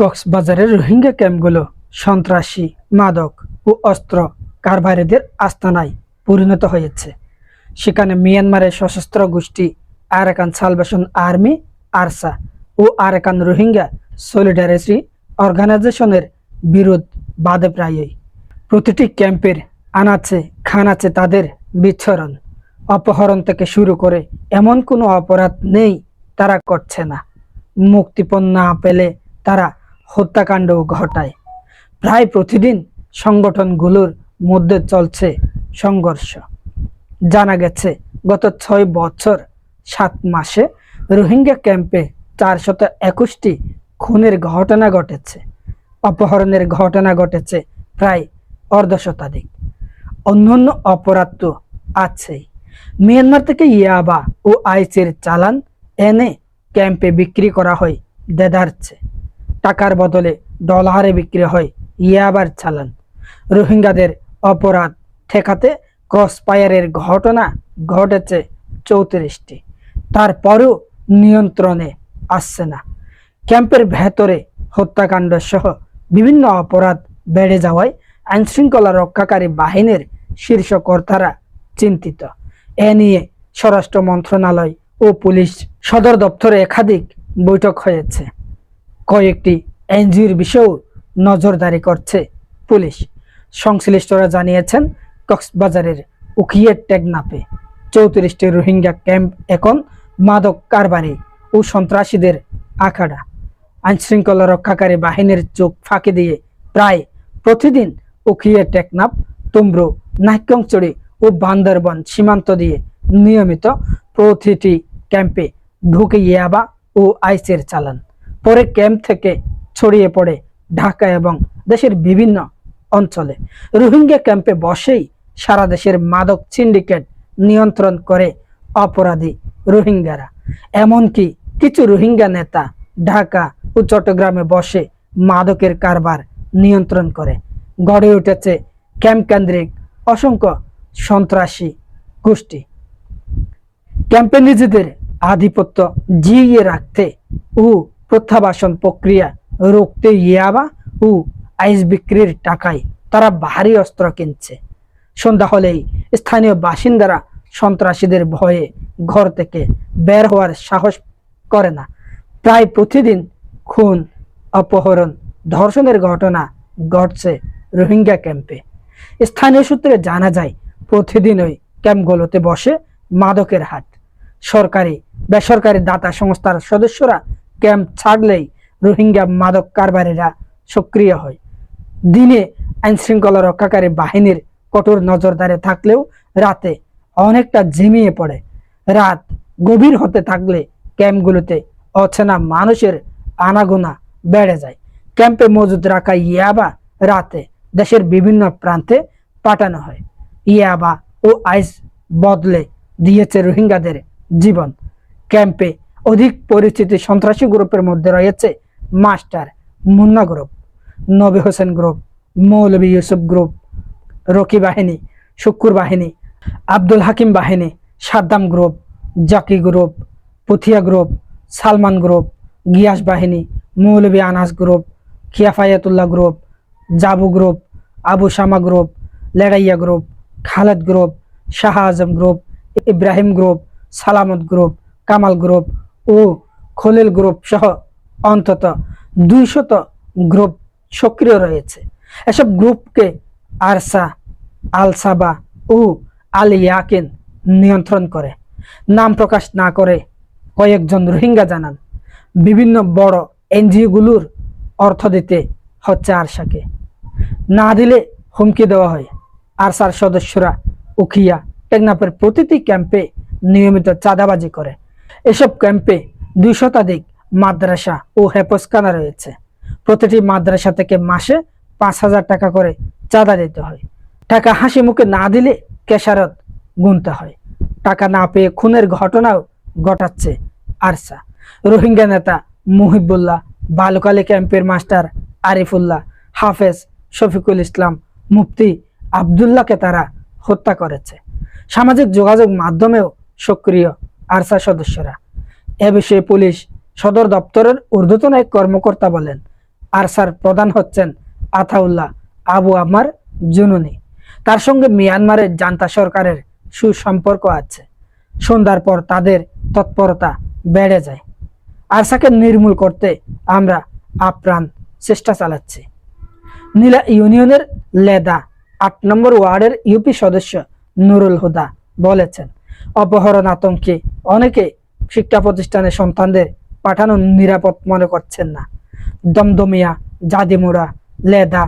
কক্সবাজারের রোহিঙ্গা ক্যাম্পগুলো সন্ত্রাসী, মাদক ও অস্ত্র কারবারিদের আস্তানায় পরিণত হয়েছে। সেখানে মিয়ানমারের সশস্ত্র গোষ্ঠী আরাকান সালভেশন আর্মি, আরসা ও আরাকান রোহিঙ্গা সলিডারিটি অর্গানাইজেশনের বিরোধ বাদে প্রায়ই। প্রতিটি ক্যাম্পের আনাচে খানাচে তাদের বিচ্ছরণ, অপহরণ থেকে শুরু করে এমন কোনো অপরাধ নেই তারা করছে না। মুক্তিপণ না পেলে তারা হত্যাকাণ্ড ঘটায়। প্রায় প্রতিদিন সংগঠনগুলোর মধ্যে চলছে সংঘর্ষ। জানা গেছে, গত ছয় বছর সাত মাসে রোহিঙ্গা ক্যাম্পে চারশত একুশটি খুনের ঘটনা ঘটেছে। অপহরণের ঘটনা ঘটেছে প্রায় অর্ধশতাধিক অন্যান্য অপরাধ তো আছেই। মিয়ানমার থেকে ইয়াবা ও আইসের চালান এনে ক্যাম্পে বিক্রি করা হয় দেদারছে টাকার বদলে ডলারে বিক্রি হয়। ইয়াবার চালান। রোহিঙ্গাদের অপরাধ ঠেকাতে ক্রসফায়ারের ঘটনা ঘটেছে চৌত্রিশটি। তারপরেও নিয়ন্ত্রণে আসছে না। ক্যাম্পের ভেতরে হত্যাকাণ্ড সহ বিভিন্ন অপরাধ বেড়ে যাওয়ায় আইনশৃঙ্খলা রক্ষাকারী বাহিনীর শীর্ষ কর্তারা চিন্তিত। এ নিয়ে স্বরাষ্ট্র মন্ত্রণালয় ও পুলিশ সদর দপ্তরে একাধিক বৈঠক হয়েছে। কয়েকটি এনজিওর বিষয়েও নজরদারি করছে পুলিশ। সংশ্লিষ্টরা জানিয়েছেন, কক্সবাজারের উখিয়ে টেকনাপে চৌত্রিশটি রোহিঙ্গা ক্যাম্প এখন মাদক কারবারি ও সন্ত্রাসীদের আখাড়া। আইনশৃঙ্খলা রক্ষাকারী বাহিনীর চোখ ফাঁকি দিয়ে প্রায় প্রতিদিন উখিয়ে টেকনাপ তুমব্রু নাক্যংচড়ি ও বান্দরবন সীমান্ত দিয়ে নিয়মিত প্রতিটি ক্যাম্পে ঢুকে ইয়াবা ও আইসের চালান। পরে ক্যাম্প থেকে ছড়িয়ে পড়ে ঢাকা এবং দেশের বিভিন্ন অঞ্চলে। রোহিঙ্গা ক্যাম্পে বসেই সারা দেশের মাদক সিন্ডিকেট নিয়ন্ত্রণ করে অপরাধী রোহিঙ্গারা। এমনকি কিছু রোহিঙ্গা নেতা ঢাকা ও চট্টগ্রামে বসে মাদকের কারবার নিয়ন্ত্রণ করে। গড়ে উঠেছে ক্যাম্প কেন্দ্রিক অসংখ্য সন্ত্রাসী গোষ্ঠী। ক্যাম্পে নিজেদের আধিপত্য জিইয়ে রাখতে ও প্রত্যাবাসন প্রক্রিয়া রুখতে ইয়াবা ও আইস বিক্রির টাকায় তারা ভারী অস্ত্র কিনছে। সন্ধ্যা হলেই স্থানীয় বাসিন্দারা সন্ত্রাসীদের ভয়ে ঘর থেকে বের হওয়ার সাহস করে না। প্রায় প্রতিদিন খুন, অপহরণ, ধর্ষণের ঘটনা ঘটছে রোহিঙ্গা ক্যাম্পে। স্থানীয় সূত্রে জানা যায় প্রতিদিনই ক্যাম্পগুলোতে বসে মাদকের হাট সরকারি, বেসরকারি দাতা সংস্থার সদস্যরা ক্যাম্প ছাড়লেই রোহিঙ্গা মাদক কারবারিরা সক্রিয় হয়। দিনে আইনশৃঙ্খলা রক্ষাকারী বাহিনীর কঠোর নজরদারে থাকলেও রাতে অনেকটা ঝিমিয়ে পড়ে। রাত গভীর হতে থাকলে ক্যাম্পগুলোতে অচেনা মানুষের আনাগোনা বেড়ে যায়। ক্যাম্পে মজুদ রাখা ইয়াবা রাতে দেশের বিভিন্ন প্রান্তে পাঠানো হয়। ইয়াবা ও আইস বদলে দিয়েছে রোহিঙ্গাদের জীবন। ক্যাম্পে অধিক পরিচিত সন্ত্রাসী গ্রুপের মধ্যে রয়েছে master Munna group, Nabi Hossain group Moulvi Yousuf group, Rocky বাহিনী, শুক্কুর বাহিনী, আব্দুল হাকিম বাহিনী, Saddam group, Zaki group, Puthia group, Salman group, Gias বাহিনী Moulvi Anas group Khiafayatullah group, Jabu group, Abu Shama group, Leraiya group, Khaled group, Shah Azam group, Ibrahim group, Salamat group, Kamal group ও Khalil group সহ অন্তত দুইশত group সক্রিয় রয়েছে। এসব গ্রুপকে ARSA, আলসাবা ও আল ইয়াকিন নিয়ন্ত্রণ করে। নাম প্রকাশ না করে কয়েকজন রোহিঙ্গা জানান, বিভিন্ন বড় এনজিওগুলোর অর্থ দিতে হচ্ছে আরসাকে। না দিলে হুমকি দেওয়া হয়। আরসার সদস্যরা উখিয়া টেকনাফের প্রতিটি ক্যাম্পে নিয়মিত চাঁদাবাজি করে। এসব ক্যাম্পে দুই শতাধিক মাদ্রাসা ও হেপসখানা রয়েছে। প্রতিটি মাদ্রাসা থেকে মাসে পাঁচ হাজার টাকা করে চাঁদা দিতে হয়। টাকা হাসি মুখে না দিলে কেশারত গুনতে হয়। টাকা না পেয়ে খুনের ঘটনাও ঘটাচ্ছে আরসা। রোহিঙ্গা নেতা মুহিবুল্লাহ বালুকালী ক্যাম্পের মাস্টার আরিফুল্লাহ হাফেজ শফিকুল ইসলাম মুফতি আবদুল্লাহকে তারা হত্যা করেছে। সামাজিক যোগাযোগ মাধ্যমেও সক্রিয় আরসা সদস্যরা। এ বিষয়ে পুলিশ সদর দপ্তরের ঊর্ধ্বতন এক কর্মকর্তা বলেন, আরসার প্রধান হচ্ছেন আথাউল্লাহ আবু আমার জুনুনি। তার সঙ্গে মিয়ানমারের জান্তা সরকারের সুসম্পর্ক আছে। সন্ধ্যার পর তাদের তৎপরতা বেড়ে যায়। আরসাকে নির্মূল করতে আমরা আপ্রাণ চেষ্টা চালাচ্ছি। নীলা ইউনিয়নের লেদা আট নম্বর ওয়ার্ডের ইউপি সদস্য নুরুল হুদা বলেছেন অপহরণ আতঙ্কে অনেকে শিক্ষা প্রতিষ্ঠানে সন্তানদের পাঠানো নিরাপদ মনে করছেন না। দমদমিয়া জাদিমুড়া লেদা,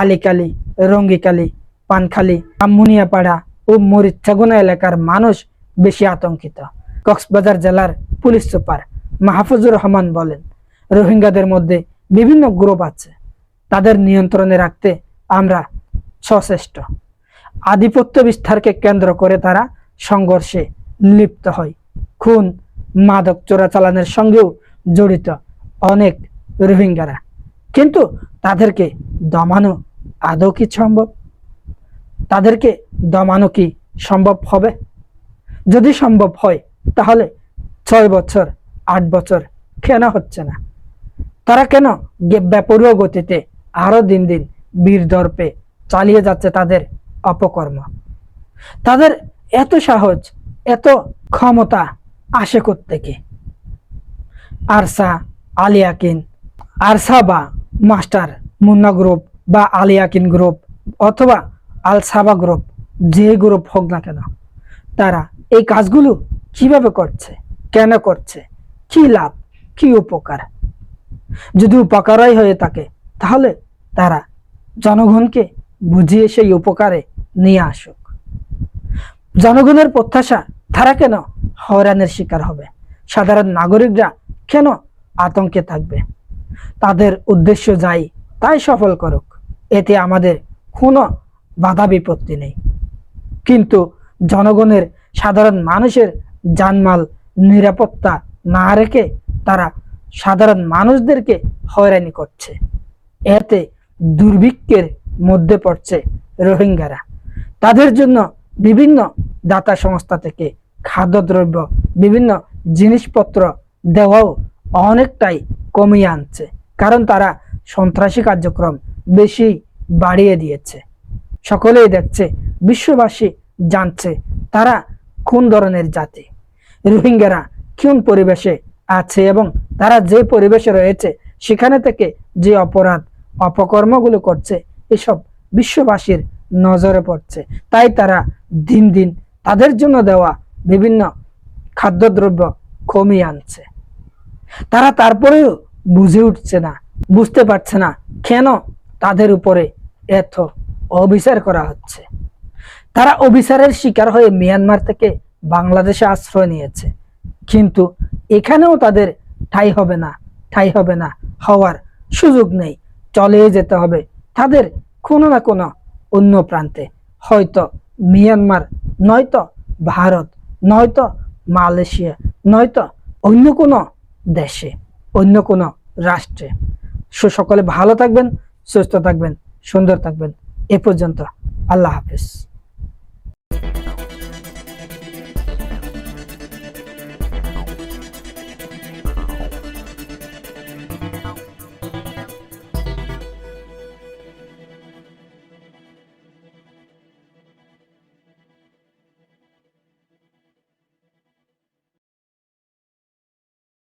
আলিকালি, রঙ্গিকালি, পানখালি আমুনিয়াপাড়া ও মরিচ্ছাগুনা এলাকার মানুষ বেশি আতঙ্কিত। কক্সবাজার জেলার পুলিশ সুপার মাহফুজুর রহমান বলেন, রোহিঙ্গাদের মধ্যে বিভিন্ন গ্রুপ আছে। তাদের নিয়ন্ত্রণে রাখতে আমরা সচেষ্ট। আধিপত্য বিস্তারকে কেন্দ্র করে তারা সংঘর্ষে লিপ্ত হয়। খুন, মাদক চোরাচালানের সঙ্গেও জড়িত অনেক রোহিঙ্গারা। কিন্তু তাদেরকে দমানো আদৌ কি সম্ভব? তাদেরকে দমানো কি সম্ভব হবে? যদি সম্ভব হয়, তাহলে ছয় বছর, আট বছর কেন হচ্ছে না? তারা কেন গে- গতিতে আরও দিন দিন বীর দর্পে চালিয়ে যাচ্ছে তাদের অপকর্ম? তাদের এত সাহস এত ক্ষমতা আসে থেকে আরসা আলিয়াকিন আরসা বা মাস্টার মুন্না গ্রুপ বা আলিয়াকিন গ্রুপ অথবা আল সাবা গ্রুপ, যে গ্রুপ হোক না কেন, তারা এই কাজগুলো কীভাবে করছে, কেন করছে, কি লাভ, কি উপকার? যদি উপকারই হয়ে থাকে, তাহলে তারা জনগণকে বুঝিয়ে সেই উপকারে নিয়ে আসুক। জনগণের প্রত্যাশা, তারা কেন হয়রানের শিকার হবে? সাধারণ নাগরিকরা কেন আতঙ্কে থাকবে? তাদের উদ্দেশ্য যাই, তাই সফল করুক। এতে আমাদের কোনো বাধা বিপত্তি নেই। কিন্তু জনগণের সাধারণ মানুষের জানমাল, নিরাপত্তা না রেখে তারা সাধারণ মানুষদেরকে হয়রানি করছে। এতে দুর্ভিক্ষের মধ্যে পড়ছে রোহিঙ্গারা। তাদের জন্য বিভিন্ন দাতা সংস্থা থেকে খাদ্যদ্রব্য, বিভিন্ন জিনিসপত্র দেওয়াও অনেকটাই কমিয়ে আনছে। কারণ তারা সন্ত্রাসী কার্যক্রম বেশি বাড়িয়ে দিয়েছে। সকলেই দেখছে, বিশ্ববাসী জানছে তারা কোন ধরনের জাতি। রোহিঙ্গারা কোন পরিবেশে আছে এবং তারা যে পরিবেশে রয়েছে, সেখানে থেকে যে অপরাধ, অপকর্মগুলো করছে, এসব বিশ্ববাসীর নজরে পড়ছে। তাই তারা দিন দিন তাদের জন্য দেওয়া বিভিন্ন খাদ্যদ্রব্য কমিয়ে আনছে। তারা তারপরেও বুঝে উঠছে না, বুঝতে পারছে না কেন তাদের উপরে এত অবিচার করা হচ্ছে। তারা অবিচারের শিকার হয়ে মিয়ানমার থেকে বাংলাদেশে আশ্রয় নিয়েছে। কিন্তু এখানেও তাদের ঠাই হবে না, ঠাই হবে না হওয়ার সুযোগ নেই। চলে যেতে হবে তাদের কোনো না কোনো অন্য প্রান্তে। হয়তো মিয়ানমার, নয়তো ভারত, নয়তো মালয়েশিয়া, নয়তো অন্য কোনো দেশে, অন্য কোনো রাষ্ট্রে। সো সকলে ভালো থাকবেন, সুস্থ থাকবেন, সুন্দর থাকবেন। এ পর্যন্ত আল্লাহ হাফেজ।